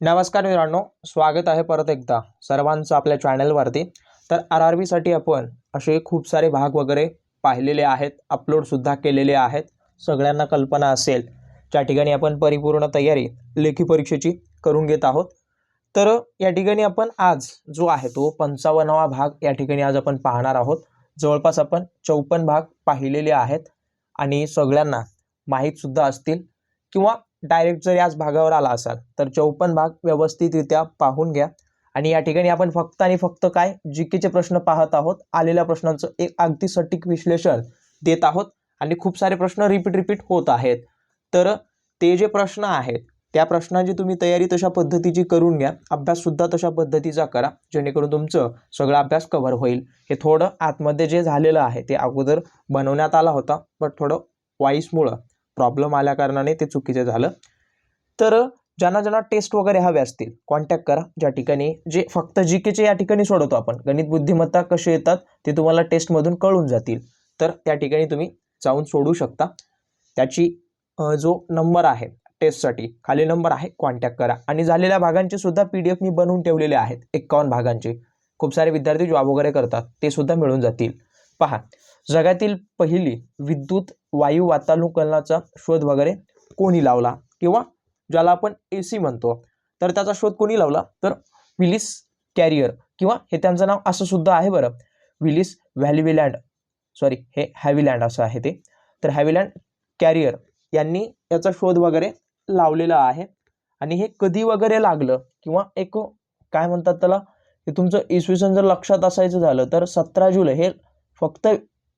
नमस्कार मित्रांनो स्वागत आहे परत एकदा सर्वांचं आपल्या चॅनलवरती. तर आर आर बीसाठी आपण असे खूप सारे भाग वगैरे पाहिलेले आहेत अपलोडसुद्धा केलेले आहेत. सगळ्यांना कल्पना असेल ज्या ठिकाणी आपण परिपूर्ण तयारी लेखी परीक्षेची करून घेत आहोत. तर या ठिकाणी आपण आज जो आहे तो पंचावन्नावा भाग या ठिकाणी आज आपण पाहणार आहोत. जवळपास आपण चौपन्न भाग पाहिलेले आहेत आणि सगळ्यांना माहीतसुद्धा असतील किंवा डायरेक्ट जर याच भागावर आला असाल तर चौपन्न भाग व्यवस्थितरित्या पाहून घ्या. आणि या ठिकाणी आपण फक्त आणि फक्त काय? जी केचे प्रश्न पाहत आहोत. आलेल्या प्रश्नांचं एक अगदी सटीक विश्लेषण देत आहोत. आणि खूप सारे प्रश्न रिपीट रिपीट होत आहेत. तर ते जे प्रश्न आहेत त्या प्रश्नांची तुम्ही तयारी तशा पद्धतीची करून घ्या. अभ्याससुद्धा तशा पद्धतीचा करा. जेणेकरून तुमचं सगळा अभ्यास कव्हर होईल. हे थोडं आतमध्ये जे झालेलं आहे ते अगोदर बनवण्यात आला होता. पण थोडं वाईसमुळं प्रॉब्लेम आल्या कारणाने ते चुकीचं झालं. तर ज्यांना ज्यांना टेस्ट वगैरे हवे असतील कॉन्टॅक्ट करा. ज्या ठिकाणी जे फक्त जी केचे या ठिकाणी सोडवतो आपण. गणित बुद्धिमत्ता कसे येतात ते तुम्हाला टेस्टमधून कळून जातील. तर त्या ठिकाणी तुम्ही जाऊन सोडू शकता. त्याची जो नंबर आहे टेस्टसाठी खाली नंबर आहे कॉन्टॅक्ट करा. आणि झालेल्या भागांचे सुद्धा पी डी एफ मी बनवून ठेवलेले आहेत एक्कावन्न भागांचे. खूप सारे विद्यार्थी जॉब वगैरे करतात ते सुद्धा मिळून जातील. पहा जगातील पहिली विद्युत वायू वातानुकलनाचा शोध वगैरे कोणी लावला? किंवा ज्याला आपण ए सी म्हणतो. तर त्याचा शोध कोणी लावला? तर विलिस कॅरियर. किंवा हे त्यांचं नाव असं सुद्धा आहे बरं. विलिस व्हॅलिविलँड. सॉरी हे हॅव्हिलँड असं आहे ते. तर हॅव्हिलँड कॅरियर यांनी याचा शोध वगैरे लावलेला आहे. आणि हे कधी वगैरे लागलं? किंवा एक काय म्हणतात त्याला? हे तुमचं इसवी सन जर लक्षात असायचं झालं तर सतरा जुलै हे फक्त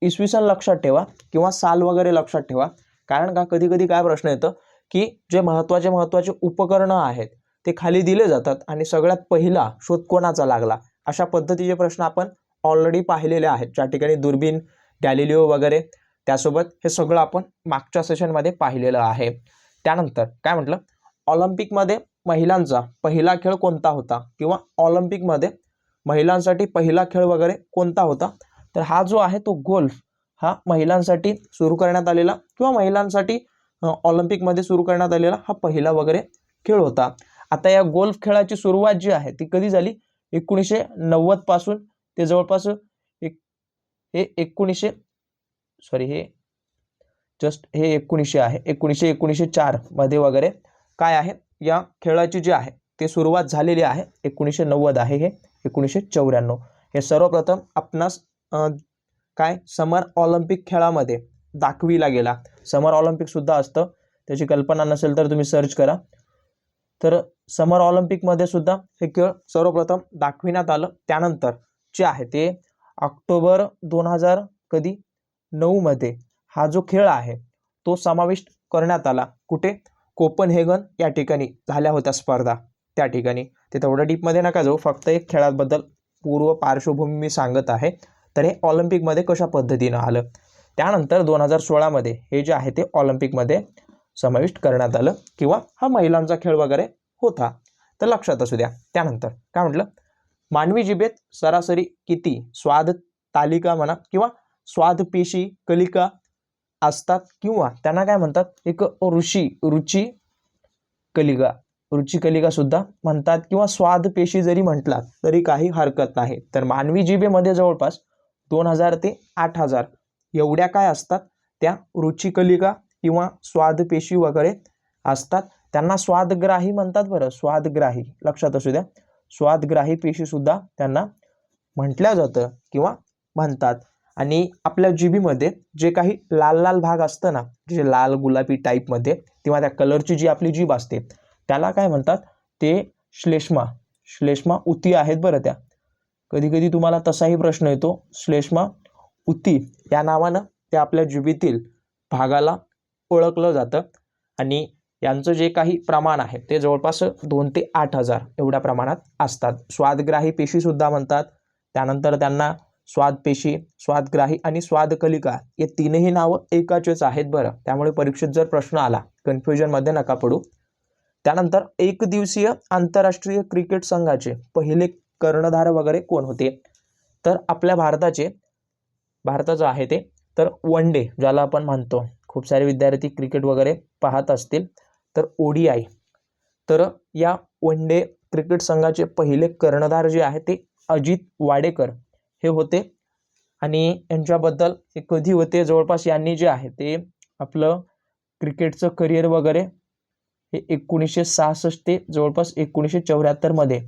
इसवी सन लक्षात ठेवा किंवा साल वगैरे लक्षात ठेवा. कारण का? कधी कधी काय प्रश्न येतं की जे महत्त्वाचे महत्त्वाचे उपकरणं आहेत ते खाली दिले जातात आणि सगळ्यात पहिला शोध कोणाचा लागला? अशा पद्धतीचे प्रश्न आपण ऑलरेडी पाहिलेले आहेत. ज्या ठिकाणी दुर्बीन गॅलिलिओ वगैरे त्यासोबत हे सगळं आपण मागच्या सेशनमध्ये पाहिलेलं आहे. त्यानंतर काय म्हटलं? ऑलिम्पिकमध्ये महिलांचा पहिला खेळ कोणता होता? किंवा ऑलिम्पिकमध्ये महिलांसाठी पहिला खेळ वगैरे कोणता होता? तर हा जो आहे तो गोल्फ हा महिलांसाठी सुरू करण्यात आलेला किंवा महिलांसाठी ऑलिम्पिकमध्ये सुरू करण्यात आलेला हा पहिला वगैरे खेळ होता. आता या गोल्फ खेळाची सुरुवात जी आहे ती कधी झाली? एकोणीसशे नव्वदपासून ते जवळपास एक हे एकोणीसशे सॉरी हे जस्ट हे एकोणीसशे आहे. एकोणीसशे एकोणीसशे चारमध्ये वगैरे काय आहे? या खेळाची जी आहे ते सुरुवात झालेली आहे. एकोणीसशे नव्वद आहे हे. एकोणीसशे चौऱ्याण्णव. हे सर्वप्रथम आपणास काय? समर ऑलिम्पिक खेळामध्ये दाखविला गेला. समर ऑलिम्पिकसुद्धा असतं. त्याची कल्पना नसेल तर तुम्ही सर्च करा. तर समर ऑलिम्पिकमध्ये सुद्धा हे खेळ सर्वप्रथम दाखविण्यात आलं. त्यानंतर जे आहे ते ऑक्टोबर दोन हजार कधी? नऊमध्ये हा जो खेळ आहे तो समाविष्ट करण्यात आला. कुठे? कोपनहेगन या ठिकाणी झाल्या होत्या स्पर्धा. त्या ठिकाणी. ते तेवढं डीपमध्ये नका जाऊ. फक्त एक खेळाबद्दल पूर्व पार्श्वभूमी मी सांगत आहे. तर हे ऑलिम्पिकमध्ये कशा पद्धतीनं आलं? त्यानंतर दोन हजार सोळामध्ये हे जे आहे ते ऑलिम्पिकमध्ये समाविष्ट करण्यात आलं किंवा हा महिलांचा खेळ वगैरे होता. तर लक्षात असू द्या. त्यानंतर काय म्हटलं? मानवी जिभेत सरासरी किती स्वाद तालिका म्हणा किंवा स्वादपेशी कलिका असतात किंवा त्यांना काय म्हणतात? एक ऋषी रुची कलिका. रुची कलिका सुद्धा म्हणतात किंवा स्वादपेशी जरी म्हटलात तरी काही हरकत नाही. तर मानवी जिभेमध्ये जवळपास दोन हजार ते आठ हजार. एवढ्या काय असतात? त्या रुचिकलिका किंवा स्वादपेशी वगैरे असतात. त्यांना स्वादग्राही म्हणतात बरं. स्वादग्राही. लक्षात असू द्या. स्वादग्राही पेशीसुद्धा त्यांना म्हटलं जातं किंवा म्हणतात. आणि आपल्या जिभीमध्ये जे काही लाल लाल भाग असतं ना जे लाल गुलाबी टाईपमध्ये किंवा त्या कलरची जी आपली जीभ असते त्याला काय म्हणतात? ते श्लेष्मा. श्लेष्मा उती आहेत बरं त्या. कधीकधी तुम्हाला तसाही प्रश्न येतो. श्लेष्मा उती या नावानं ते आपल्या जुबीतील भागाला ओळखलं जातं आणि यांचं जे काही प्रमाण आहे ते जवळपास दोन ते आठ हजार एवढ्या प्रमाणात असतात. स्वादग्राही पेशीसुद्धा म्हणतात. त्यानंतर त्यांना स्वादपेशी स्वादग्राही आणि स्वादकलिका हे तीनही नावं एकाचेच आहेत बरं. त्यामुळे परीक्षेत जर प्रश्न आला कन्फ्युजनमध्ये नका पडू. त्यानंतर एक दिवसीय आंतरराष्ट्रीय क्रिकेट संघाचे पहिले कर्णधार वगैरे कोण होते? तर आपल्या भारताचे भारताचं आहे ते तर वन डे ज्याला आपण म्हणतो. खूप सारे विद्यार्थी क्रिकेट वगैरे पाहत असतील. तर ओ डी आय. तर या वन डे क्रिकेट संघाचे पहिले कर्णधार जे आहे ते अजित वाडेकर हे होते. आणि यांच्याबद्दल हे कधी होते? जवळपास यांनी जे आहे ते आपलं क्रिकेटचं करिअर वगैरे हे एकोणीसशे सहासष्ट ते जवळपास एकोणीसशे चौऱ्याहत्तरमध्ये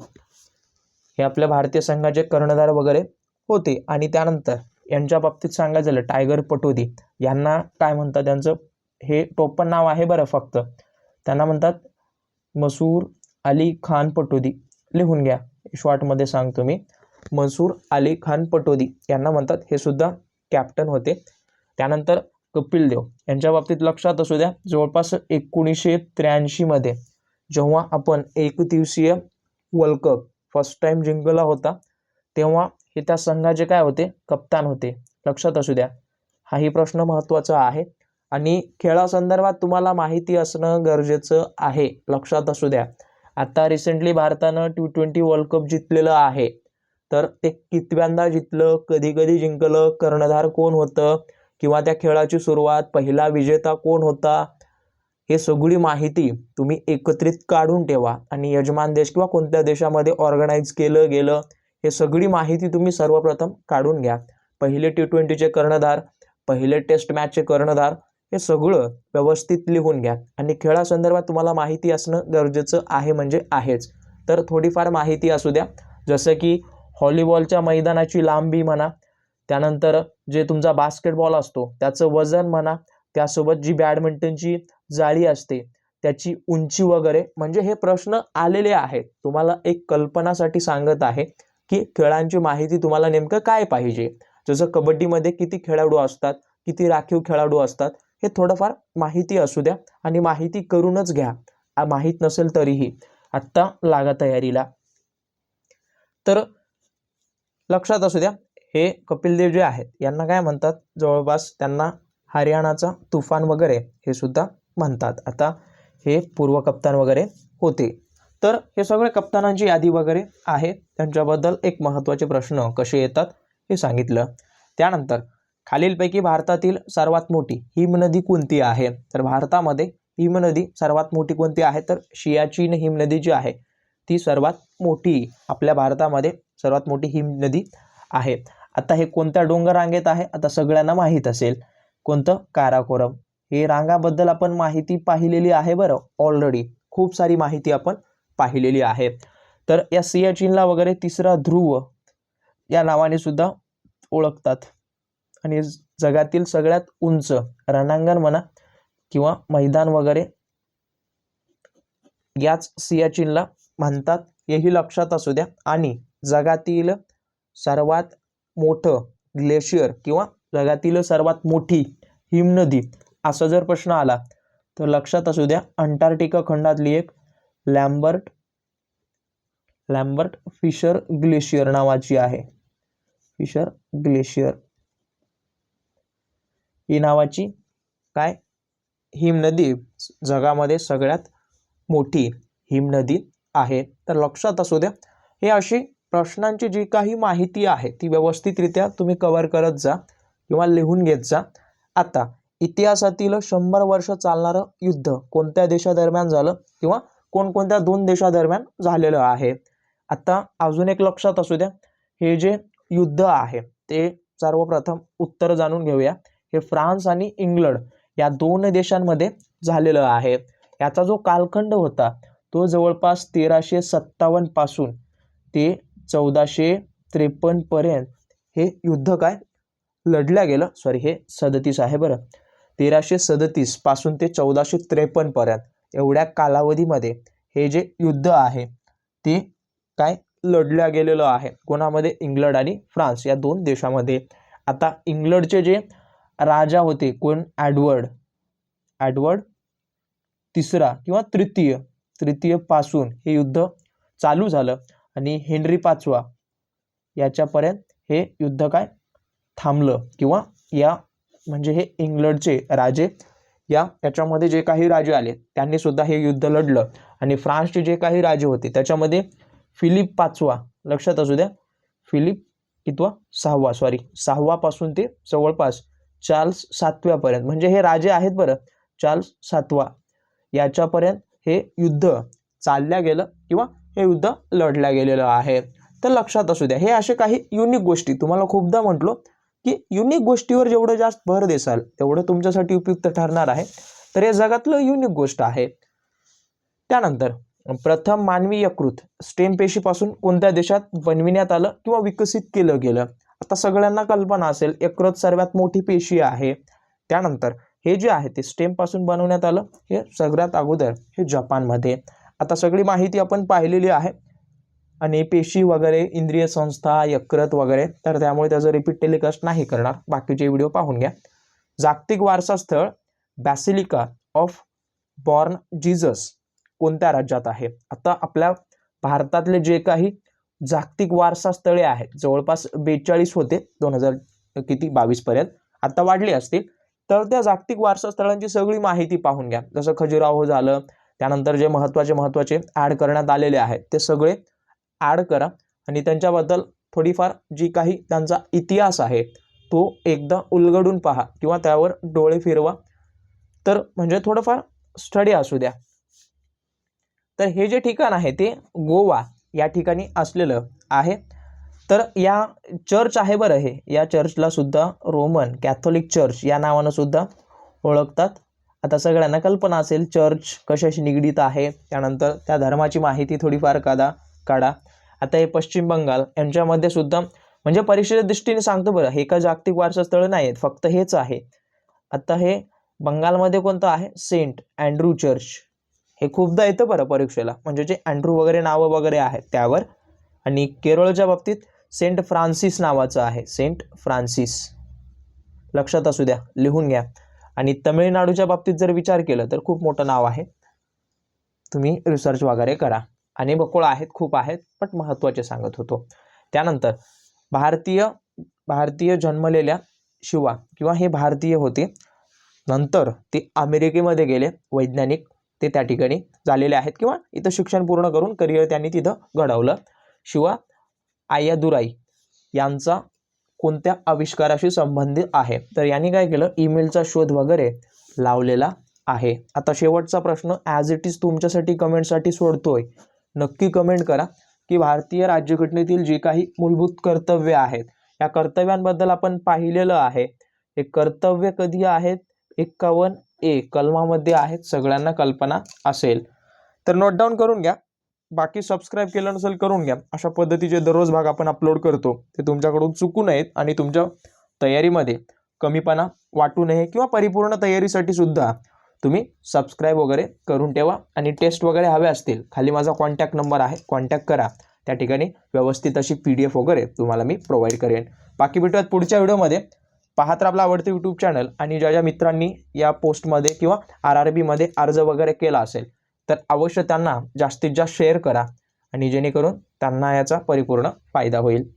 हे आपल्या भारतीय संघाचे कर्णधार वगैरे होते. आणि त्यानंतर यांच्या बाबतीत सांगायचं झालं टायगर पटोदी यांना काय म्हणतात त्यांचं हे टोपण नाव आहे बरं फक्त. त्यांना म्हणतात मसूर अली खान पटोदी. लिहून घ्या शॉर्टमध्ये सांगतो मी. मसूर अली खान पटोदी यांना म्हणतात हे सुद्धा कॅप्टन होते. त्यानंतर कपिल देव यांच्या बाबतीत लक्षात असू द्या जवळपास एकोणीसशे त्र्याऐंशीमध्ये जेव्हा आपण एक दिवसीय वर्ल्ड कप फर्स्ट टाइम जिंकला होता तेव्हा हे त्या संघाचे काय होते? कप्तान होते. लक्षात असू द्या. हाही प्रश्न महत्त्वाचा आहे. आणि खेळासंदर्भात तुम्हाला माहिती असणं गरजेचं आहे. लक्षात असू द्या. आता रिसेंटली भारतानं टी ट्वेंटी वर्ल्ड कप जिंकलेलं आहे तर ते कितव्यांदा जिंकलं कधी कधी जिंकलं कर्णधार कोण होतं किंवा त्या खेळाची सुरुवात पहिला विजेता कोण होता हे सगळी माहिती तुम्ही एकत्रित काढून ठेवा. आणि यजमान देश किंवा कोणत्या देशामध्ये ऑर्गनाईज केलं गेलं हे सगळी माहिती तुम्ही सर्वप्रथम काढून घ्या. पहिले टी ट्वेंटीचे कर्णधार पहिले टेस्ट मॅचचे कर्णधार हे सगळं व्यवस्थित लिहून घ्या. आणि खेळासंदर्भात तुम्हाला माहिती असणं गरजेचं आहे म्हणजे आहेच. तर थोडीफार माहिती असू द्या. जसं की हॉलीबॉलच्या मैदानाची लांबी म्हणा त्यानंतर जे तुमचा बास्केटबॉल असतो त्याचं वजन म्हणा त्यासोबत जी बॅडमिंटनची जाळी असते त्याची उंची वगैरे म्हणजे हे प्रश्न आलेले आहेत. तुम्हाला एक कल्पनासाठी सांगत आहे की खेळांची माहिती तुम्हाला नेमकं काय पाहिजे? जसं कबड्डीमध्ये किती खेळाडू असतात किती राखीव खेळाडू असतात हे थोडंफार माहिती असू द्या आणि माहिती करूनच घ्या. माहीत नसेल तरीही. आत्ता लागा तयारीला. तर लक्षात असू द्या हे कपिल देव जे आहेत यांना काय म्हणतात? जवळपास त्यांना हरियाणाचा तुफान वगैरे हे सुद्धा म्हणतात. आता हे पूर्व कप्तान वगैरे होते. तर हे सगळे कप्तानांची यादी वगैरे आहे. त्यांच्याबद्दल एक महत्त्वाचे प्रश्न कसे येतात हे सांगितलं. त्यानंतर खालीलपैकी भारतातील सर्वात मोठी हिमनदी कोणती आहे? तर भारतामध्ये हिमनदी सर्वात मोठी कोणती आहे? तर शियाचीन हिमनदी जी आहे ती सर्वात मोठी आपल्या भारतामध्ये सर्वात मोठी हिमनदी आहे. आता हे कोणत्या डोंगर रांगेत आहे? आता सगळ्यांना माहीत असेल. कोणतं? काराकोरम. हे रांगाबद्दल आपण माहिती पाहिलेली आहे बरं. ऑलरेडी खूप सारी माहिती आपण पाहिलेली आहे. तर या सियाचिनला वगैरे तिसरा ध्रुव या नावाने सुद्धा ओळखतात. आणि जगातील सगळ्यात उंच रणांगण म्हणा किंवा मैदान वगैरे याच सियाचिनला म्हणतात. हेही लक्षात असू द्या. आणि जगातील सर्वात मोठं ग्लेशियर किंवा जगातील सर्वात मोठी हिमनदी असा जर प्रश्न आला तर लक्षात असू द्या अंटार्क्टिका खंडातली एक लॅम्बर्ट लॅम्बर्ट फिशर ग्लेशियर नावाची आहे. Fissure glacier. ही नावाची काय? हिमनदी जगामध्ये सगळ्यात मोठी हिमनदी आहे. तर लक्षात असू द्या हे अशी प्रश्नांची जी काही माहिती आहे ती व्यवस्थितरित्या तुम्ही कव्हर करत जा. किंवा लिहून घेत जा. आता इतिहासातील शंभर वर्ष चालणारं युद्ध कोणत्या देशादरम्यान झालं किंवा कोणकोणत्या दोन देशादरम्यान झालेलं आहे? आता अजून एक लक्षात असू द्या. हे जे युद्ध आहे ते सर्वप्रथम उत्तर जाणून घेऊया. हे फ्रान्स आणि इंग्लंड या दोन देशांमध्ये झालेलं आहे. याचा जो कालखंड होता तो जवळपास तेराशे सत्तावन्नपासून ते चौदाशे त्रेपन्नपर्यंत हे युद्ध काय? लढल्या गेलं. सॉरी हे सदतीस आहे बरं. तेराशे सदतीसपासून ते चौदाशे त्रेपन्नपर्यंत एवढ्या कालावधीमध्ये हे जे युद्ध आहे ते काय लढल्या गेलेलं आहे. कोणामध्ये? इंग्लंड आणि फ्रान्स. या दोन देशामध्ये. आता इंग्लंडचे जे राजा होते कोण? ॲडवर्ड ॲडवर्ड तिसरा किंवा तृतीय. तृतीयपासून हे युद्ध चालू झालं. आणि हेनरी पाचवा. याच्यापर्यंत हे युद्ध काय? थांबलं किंवा या म्हणजे हे इंग्लंडचे राजे या याच्यामध्ये जे काही राजे आले त्यांनी सुद्धा हे युद्ध लढलं. आणि फ्रान्सचे जे काही राजे होते त्याच्यामध्ये फिलिप पाचवा लक्षात असू द्या फिलिप कितवा? सहावा सॉरी सहावापासून ते जवळपास चार्ल्स सातव्यापर्यंत. म्हणजे हे राजे आहेत बरं चार्ल्स सातवा. याच्यापर्यंत हे युद्ध चालल्या गेलं किंवा हे युद्ध लढल्या गेलेलं आहे. तर लक्षात असू द्या हे असे काही युनिक गोष्टी. तुम्हाला खूपदा म्हटलो की युनिक गोष्टीवर जेवढं जास्त भर देसाल तेवढं तुमच्यासाठी उपयुक्त ठरणार आहे. तर हे जगातलं युनिक गोष्ट आहे. त्यानंतर प्रथम मानवी यकृत स्टेम पेशीपासून कोणत्या देशात बनविण्यात आलं किंवा विकसित केलं गेलं? आता सगळ्यांना कल्पना असेल यकृत सर्वात मोठी पेशी आहे. त्यानंतर हे जे आहे ते स्टेमपासून बनवण्यात आलं हे सगळ्यात अगोदर हे जपानमध्ये. आता सगळी माहिती आपण पाहिलेली आहे. आणि पेशी वगैरे इंद्रिय संस्था यकृत वगैरे. तर त्यामुळे त्याचं रिपीट टेलिकास्ट नाही करणार. बाकीचे व्हिडिओ पाहून घ्या. जागतिक वारसा स्थळ बॅसिलिका ऑफ बॉर्न जीजस कोणत्या राज्यात आहे? आता आपल्या भारतातले जे काही जागतिक वारसा स्थळे आहेत जवळपास बेचाळीस होते दोन हजार किती? बावीसपर्यंत आता वाढली असतील. तर त्या जागतिक वारसा स्थळांची सगळी माहिती पाहून घ्या. जसं खजुराहो झालं त्यानंतर जे महत्त्वाचे महत्त्वाचे ॲड करण्यात आलेले आहेत ते सगळे ॲड करा. आणि त्यांच्याबद्दल थोडीफार जी काही त्यांचा इतिहास आहे तो एकदा उलगडून पहा किंवा त्यावर डोळे फिरवा. तर म्हणजे थोडंफार स्टडी असू द्या. तर हे जे ठिकाण आहे ते गोवा या ठिकाणी असलेलं आहे. तर या चर्च आहे बरं हे. या चर्चला सुद्धा रोमन कॅथोलिक चर्च या नावानं सुद्धा ओळखतात. आता सगळ्यांना कल्पना असेल चर्च कशाशी निगडीत आहे? त्यानंतर त्या धर्माची माहिती थोडीफार काढा काढा. आता हे पश्चिम बंगाल यांच्यामध्ये सुद्धा म्हणजे परीक्षेच्या दृष्टीने सांगतो बरं हे का जागतिक वारसा स्थळ नाही आहेत फक्त हेच आहे. आता हे बंगालमध्ये कोणतं आहे? Saint Andrew church. हे खूपदा येतं बरं परीक्षेला म्हणजे जे अँड्रू वगैरे नावं वगैरे आहेत त्यावर. आणि केरळच्या बाबतीत सेंट फ्रान्सिस नावाचं आहे सेंट फ्रान्सिस. लक्षात असू द्या लिहून घ्या. आणि तमिळनाडूच्या बाबतीत जर विचार केलं तर खूप मोठं नाव आहे. तुम्ही रिसर्च वगैरे करा. आणि बकोळ आहेत खूप आहेत पण महत्त्वाचे सांगत होतो. त्यानंतर भारतीय भारतीय जन्मलेल्या शिवा किंवा हे भारतीय होते. नंतर ते अमेरिकेमध्ये गेले वैज्ञानिक ते त्या ठिकाणी झालेले आहेत किंवा इथं शिक्षण पूर्ण करून करिअर त्यांनी तिथं घडवलं. शिवा आयादुराई यांचा कोणत्या आविष्काराशी संबंधित आहे? तर यांनी काय केलं? ईमेलचा शोध वगैरे लावलेला आहे. आता शेवटचा प्रश्न ॲज इट इज तुमच्यासाठी कमेंटसाठी सोडतोय. नक्की कमेंट करा की भारतीय राज्यघटनेतील जी काही मूलभूत कर्तव्य आहेत या कर्तव्यांबद्दल आपण पाहिलेलं आहे. हे कर्तव्य कधी आहेत? एक्कावन्न ए कलमामध्ये आहेत सगळ्यांना कल्पना असेल. तर नोट डाऊन करून घ्या. बाकी सबस्क्राईब केलं नसेल करून घ्या. अशा पद्धतीचे दररोज भाग आपण अपलोड करतो. ते तुमच्याकडून चुकू नयेत आणि तुमच्या तयारीमध्ये कमीपणा वाटू नये किंवा परिपूर्ण तयारीसाठी सुद्धा. तुम्ही सबस्क्राईब वगैरे करून ठेवा आणि टेस्ट वगैरे हवे असतील खाली माझा कॉन्टॅक्ट नंबर आहे कॉन्टॅक्ट करा. त्या ठिकाणी व्यवस्थित अशी पी डी एफ वगैरे तुम्हाला मी प्रोव्हाइड करेन. बाकी भेटूयात पुढच्या व्हिडिओमध्ये. पाहत आपला आवडते यूट्यूब चॅनल आणि ज्या ज्या मित्रांनी या पोस्टमध्ये किंवा आर आर बीमध्ये अर्ज वगैरे केला असेल तर अवश्य त्यांना जास्तीत जास्त शेअर करा आणि जेणेकरून त्यांना याचा परिपूर्ण फायदा होईल.